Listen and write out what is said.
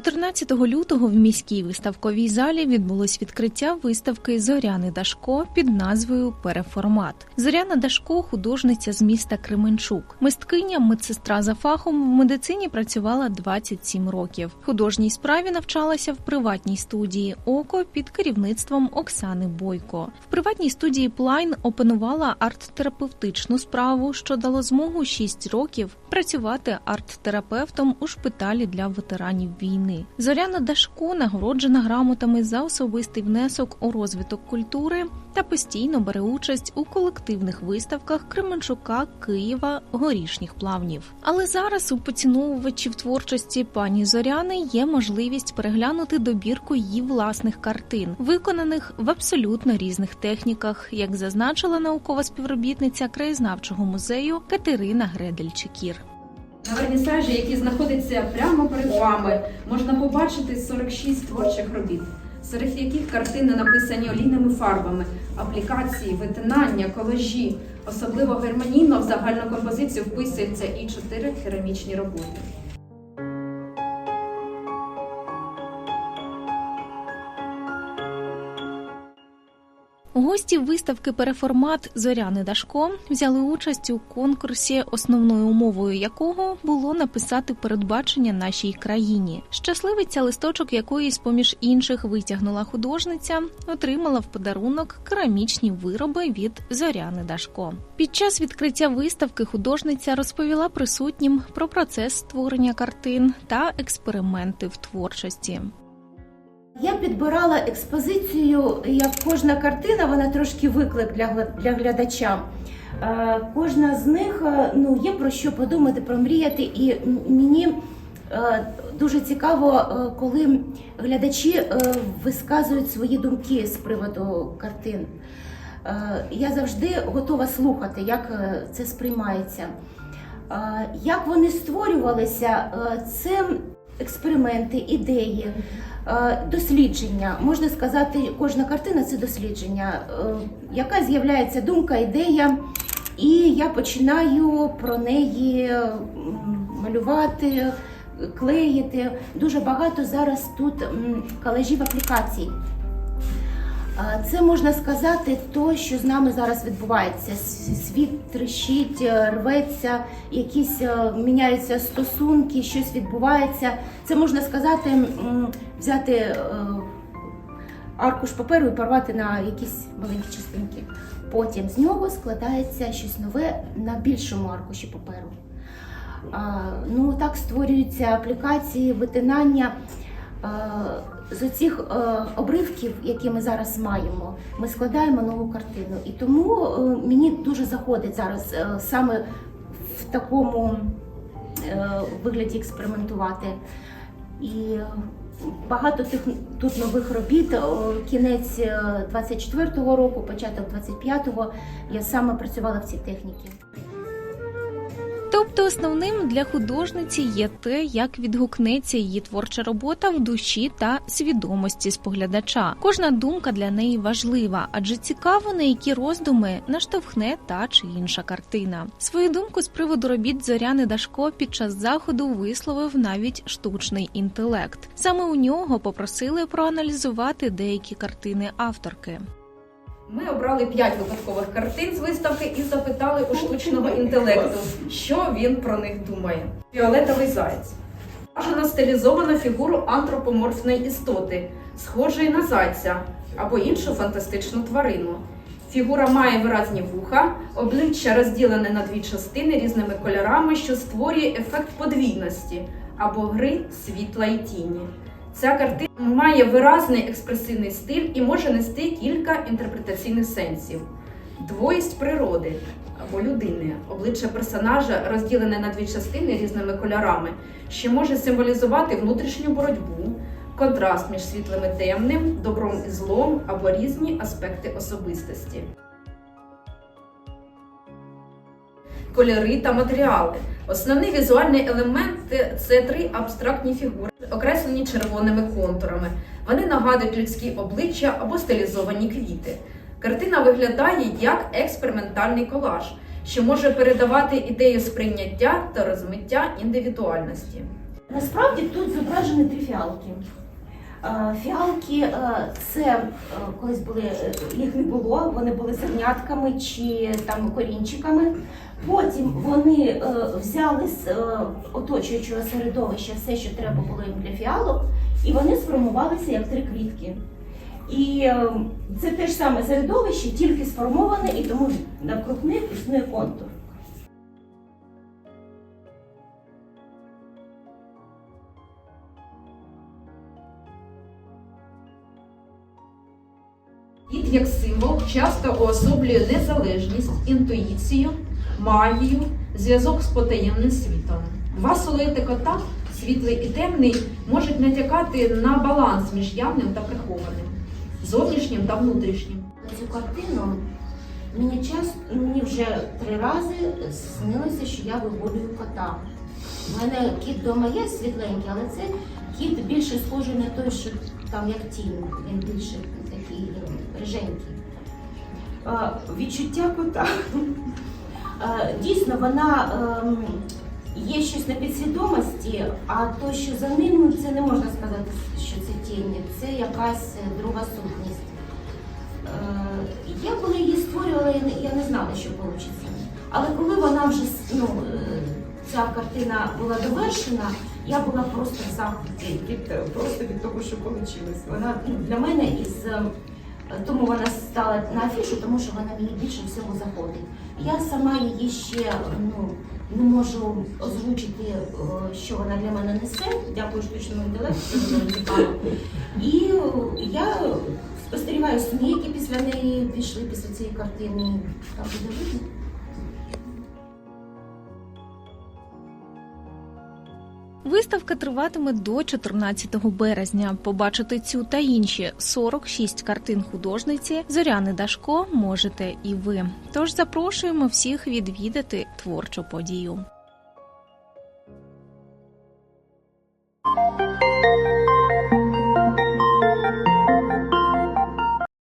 14 лютого в міській виставковій залі відбулось відкриття виставки Зоряни Дашко під назвою Переформат. Зоряна Дашко художниця з міста Кременчук. Мисткиня, медсестра за фахом в медицині працювала 27 років. Художній справі навчалася в приватній студії Око під керівництвом Оксани Бойко. В приватній студії Плайн опанувала арт-терапевтичну справу, що дало змогу 6 років працювати арт-терапевтом у шпиталі для ветеранів війни. Зоряна Дашко нагороджена грамотами за особистий внесок у розвиток культури та постійно бере участь у колективних виставках Кременчука, Києва, горішніх плавнів. Але зараз у поціновувачів творчості пані Зоряни є можливість переглянути добірку її власних картин, виконаних в абсолютно різних техніках, як зазначила наукова співробітниця краєзнавчого музею Катерина Гредель-Чекір. На вернісажі, який знаходиться прямо перед вами, можна побачити 46 творчих робіт, серед яких картини написані олійними фарбами, аплікації, витинання, колажі. Особливо гармонійно в загальну композицію вписуються і чотири керамічні роботи. Гості виставки Переформат Зоряни Дашко взяли участь у конкурсі, основною умовою якого було написати передбачення нашій країні. Щасливиця, листочок якої з поміж інших витягнула художниця, отримала в подарунок керамічні вироби від Зоряни Дашко. Під час відкриття виставки художниця розповіла присутнім про процес створення картин та експерименти в творчості. Підбирала експозицію, як кожна картина, вона трошки виклик для, для глядача. Е, Кожна з них е, ну, є про що подумати, промріяти, і мені е, дуже цікаво, коли глядачі висказують свої думки з приводу картин. Я завжди готова слухати, як це сприймається. Як вони створювалися, це експерименти, ідеї. Е, Дослідження, можна сказати, кожна картина це дослідження, е, яка з'являється думка, ідея, і я починаю про неї малювати, клеїти. Дуже багато зараз тут колежів аплікацій. Це можна сказати, то, що з нами зараз відбувається. Світ трещить, е, рветься, якісь е, міняються стосунки, щось відбувається. Це можна сказати, взяти е, аркуш паперу і порвати на якісь маленькі частинки. Потім з нього складається щось нове на більшому аркуші паперу. Ну так створюються аплікації, витинання. З оцих е, обривків, які ми зараз маємо, ми складаємо нову картину. І тому е, мені дуже заходить зараз е, саме в такому вигляді експериментувати. І багато тих тут нових робіт. Кінець е, 24-го року, початок 25-го, я саме працювала в цій техніці. Тобто основним для художниці є те, як відгукнеться її творча робота в душі та свідомості споглядача. Кожна думка для неї важлива, адже цікаво, на які роздуми наштовхне та чи інша картина. Свою думку з приводу робіт Зоряни Дашко під час заходу висловив навіть штучний інтелект. Саме у нього попросили проаналізувати деякі картини авторки. Ми обрали 5 випадкових картин з виставки і запитали у штучного інтелекту, що він про них думає. Фіолетовий заєць. Бажано стилізовано фігуру антропоморфної істоти, схожої на зайця або іншу фантастичну тварину. Фігура має виразні вуха, обличчя розділене на дві частини різними кольорами, що створює ефект подвійності або гри світла і тіні. Ця картина має виразний експресивний стиль і може нести кілька інтерпретаційних сенсів. Двоїсть природи або людини, обличчя персонажа розділене на дві частини різними кольорами, що може символізувати внутрішню боротьбу, контраст між світлим і темним, добром і злом або різні аспекти особистості. Кольори та матеріали. Основний візуальний елемент це три абстрактні фігури, окреслені червоними контурами. Вони нагадують людські обличчя або стилізовані квіти. Картина виглядає як експериментальний колаж, що може передавати ідею сприйняття та розмиття індивідуальності. Насправді тут зображені три фіалки. Е, Фіалки е, це е, колись були, їх не було, вони були зернятками чи там корінчиками. Потім вони взяли з оточуючого середовища все, що треба було їм для фіалок, і вони сформувалися як три квітки. І це те ж саме середовище, тільки сформоване, і тому навкруг них існує контур. Як символ часто уособлює незалежність, інтуїцію, магію, зв'язок з потаємним світом. Два силуети кота, світлий і темний, можуть натякати на баланс між явним та прихованим, зовнішнім та внутрішнім. Цю картину мені часто мені вже три рази снилося, що я виводую кота. У мене кіт вдома є світленький, але це кіт більше схожий на той, що там як тінь, він більше такий е, Відчуття кота. Дійсно, вона ем, є щось на підсвідомості, а то, що за ним, ну, це не можна сказати, що це тінь, це якась е, друга сутність. Е, Я коли її створювала, я не, знала, що вийде. Але коли вона вже ну, е, ця картина була довершена, я була просто в захваті від е, просто від того, що вийшло. Вона ну, для мене із е, тому вона стала на афішу, тому що вона мені більше всього заходить. Я сама її ще ну, не можу озвучити, е, що вона для мене несе. Дякую штучному інтелекту, що вона цікаво. І е, я спостерігаю сни, які після неї пішли після цієї картини. Так буде. Виставка триватиме до 14 березня. Побачити цю та інші 46 картин художниці Зоряни Дашко можете і ви. Тож запрошуємо всіх відвідати творчу подію.